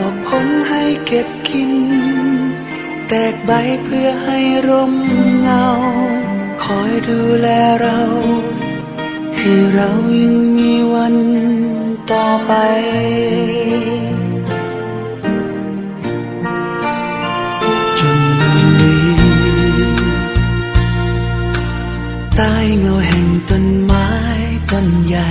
ออกผลให้เก็บกิน แตกใบเพื่อให้ร่มเงา คอยดูแลเรา ให้เรายังมีวันต่อไปจนวันนี้ใต้เงาแห่งต้นไม้ต้นใหญ่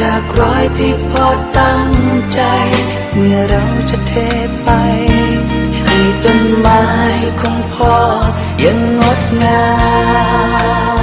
จากรอยที่พอตั้งใจ เมื่อเราจะเทไป ให้ต้นไม้ของพ่อยังงดงาม